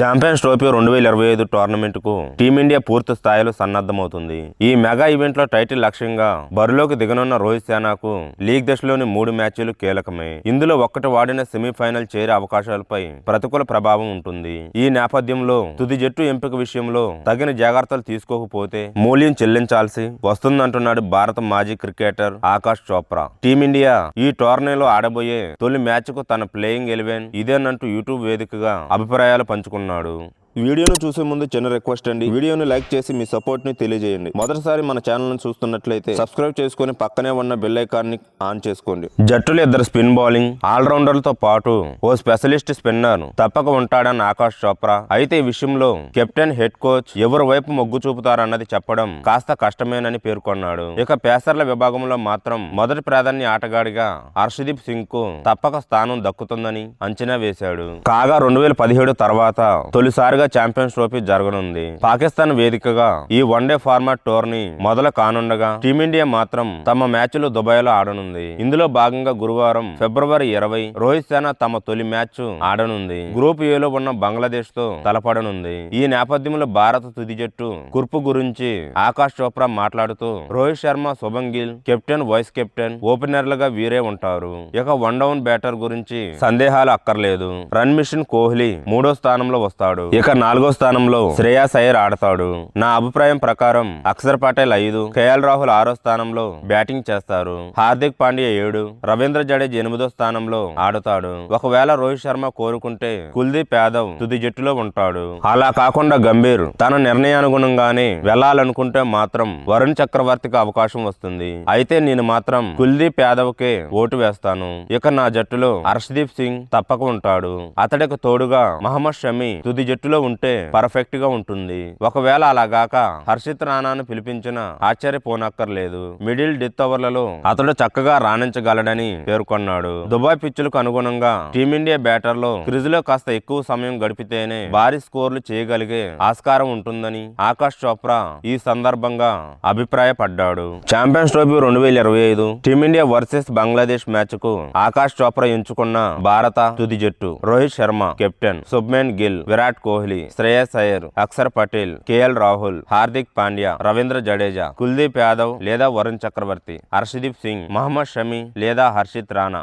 Champions trophy రెండు వేల ఇరవై ఐదు టోర్నమెంట్కు టీమిండియా పూర్తి స్థాయిలో సన్నద్ధమవుతుంది. ఈ మెగా ఈవెంట్లో టైటిల్ లక్ష్యంగా బరిలోకి దిగనున్న రోహిత్ సేనాకు లీగ్ దశలోని మూడు మ్యాచ్లు కీలకమే. ఇందులో ఒక్కటి వాడిన సెమీఫైనల్ చేరే అవకాశాలపై ప్రతికూల ప్రభావం ఉంటుంది. ఈ నేపథ్యంలో తుది జట్టు ఎంపిక విషయంలో తగిన జాగ్రత్తలు తీసుకోకపోతే మూల్యం చెల్లించాల్సి వస్తుందంటున్నాడు భారత మాజీ క్రికెటర్ ఆకాష్ చోప్రా. టీమిండియా ఈ టోర్నీలో ఆడబోయే తొలి మ్యాచ్కు తన ప్లేయింగ్ ఎలివెన్ ఇదేనంటూ యూట్యూబ్ వేదికగా అభిప్రాయాలు పంచుకున్నాడు వీడియోను చూసే ముందు చిన్న రిక్వెస్ట్ అండి. వీడియోను లైక్ చేసి మీ సపోర్ట్ని తెలియజేయండి. మొదటిసారి మన ఛానల్ చూస్తున్నట్లయితే సబ్స్క్రైబ్ చేసుకుని పక్కనే ఉన్న బెల్ ఐకాన్ని ఆన్ చేసుకోండి. జట్టులు ఇద్దరు స్పిన్ బౌలింగ్ ఆల్రౌండర్లతో పాటు ఓ స్పెషలిస్ట్ స్పిన్నర్ తప్పక ఉంటాడని ఆకాష్ చోప్రా. అయితే ఈ విషయంలో కెప్టెన్ హెడ్ కోచ్ ఎవరి వైపు మొగ్గు చూపుతారన్నది చెప్పడం కాస్త కష్టమేనని పేర్కొన్నాడు. ఇక పేసర్ల విభాగంలో మాత్రం మొదటి ప్రాధాన్య ఆటగాడిగా హర్షదీప్ సింగ్కు తప్పక స్థానం దక్కుతుందని అంచనా వేశాడు. కాగా రెండు వేల పదిహేడు తర్వాత తొలిసారిగా ఛాంపియన్స్ ట్రోఫీ జరగనుంది. పాకిస్తాన్ వేదికగా ఈ వన్డే ఫార్మాట్ టోర్నీ మొదలు కానుండగా టీమిండియా మాత్రం తమ మ్యాచ్లు దుబాయ్లో ఆడనుంది. ఇందులో భాగంగా గురువారం ఫిబ్రవరి ఇరవై రోహిత్ సేన తమ తొలి మ్యాచ్ ఆడనుంది. గ్రూప్ ఏ లో ఉన్న బంగ్లాదేశ్తో తలపడనుంది. ఈ నేపథ్యంలో భారత తుది జట్టు కుర్పు గురించి ఆకాష్ చోప్రా మాట్లాడుతూ Rohit Sharma Shubman Gill captain vice captain ఓపెనర్లుగా వీరే ఉంటారు. ఇక వన్ డౌన్ బ్యాటర్ గురించి సందేహాలు అక్కర్లేదు. రన్ మిషన్ కోహ్లీ మూడో స్థానంలో వస్తాడు. ఇక నాలుగో స్థానంలో శ్రేయాస్ అయ్యర్ ఆడతాడు. నా అభిప్రాయం ప్రకారం అక్షర్ పటేల్ ఐదు కేఎల్ రాహుల్ ఆరో స్థానంలో బ్యాటింగ్ చేస్తారు. హార్దిక్ పాండ్యా ఏడు రవీంద్ర జడేజ్ ఎనిమిదో స్థానంలో ఆడుతాడు. ఒకవేళ రోహిత్ శర్మ కోరుకుంటే కుల్దీప్ యాదవ్ తుది జట్టులో ఉంటాడు. అలా కాకుండా గంభీర్ తన నిర్ణయానుగుణంగానే వెళ్ళాలనుకుంటే మాత్రం వరుణ్ చక్రవర్తికి అవకాశం వస్తుంది. అయితే నేను మాత్రం కుల్దీప్ యాదవ్ కే ఓటు వేస్తాను. ఇక నా జట్టులో హర్షదీప్ సింగ్ తప్పక ఉంటాడు. అతడికి తోడుగా మహమ్మద్ షమి తుది జట్టులో ఉంటే పర్ఫెక్ట్గా ఉంటుంది. ఒకవేళ అలాగాక హర్షిత్ రాణాను పిలిపించిన ఆశ్చర్యపోనక్కర్లేదు. మిడిల్ డెత్ ఓవర్లలో అతడు చక్కగా రాణించగలడని పేర్కొన్నాడు. దుబాయ్ పిచ్చులకు అనుగుణంగా టీమిండియా బ్యాటర్లో క్రిజ్లో కాస్త ఎక్కువ సమయం గడిపితేనే భారీ స్కోర్లు చేయగలిగే ఆస్కారం ఉంటుందని ఆకాష్ చోప్రా ఈ సందర్భంగా అభిప్రాయపడ్డాడు. ఛాంపియన్స్ ట్రోఫీ రెండు వేల ఇరవై ఐదు టీమిండియా వర్సెస్ బంగ్లాదేశ్ మ్యాచ్కు ఆకాష్ చోప్రా ఎంచుకున్న భారత తుది జట్టు. రోహిత్ శర్మ కెప్టెన్ శుభ్మెన్ గిల్ విరాట్ కోహ్లీ కోహ్లీ శ్రేయస్ అయ్యర్ అక్షర్ పటేల్ కేఎల్ రాహుల్ హార్దిక్ పాండ్యా రవీంద్ర జడేజా కుల్దీప్ యాదవ్ లేదా వరుణ్ చక్రవర్తి హర్షదీప్ సింగ్ మహమ్మద్ షమి లేదా హర్షిత్ రాణా.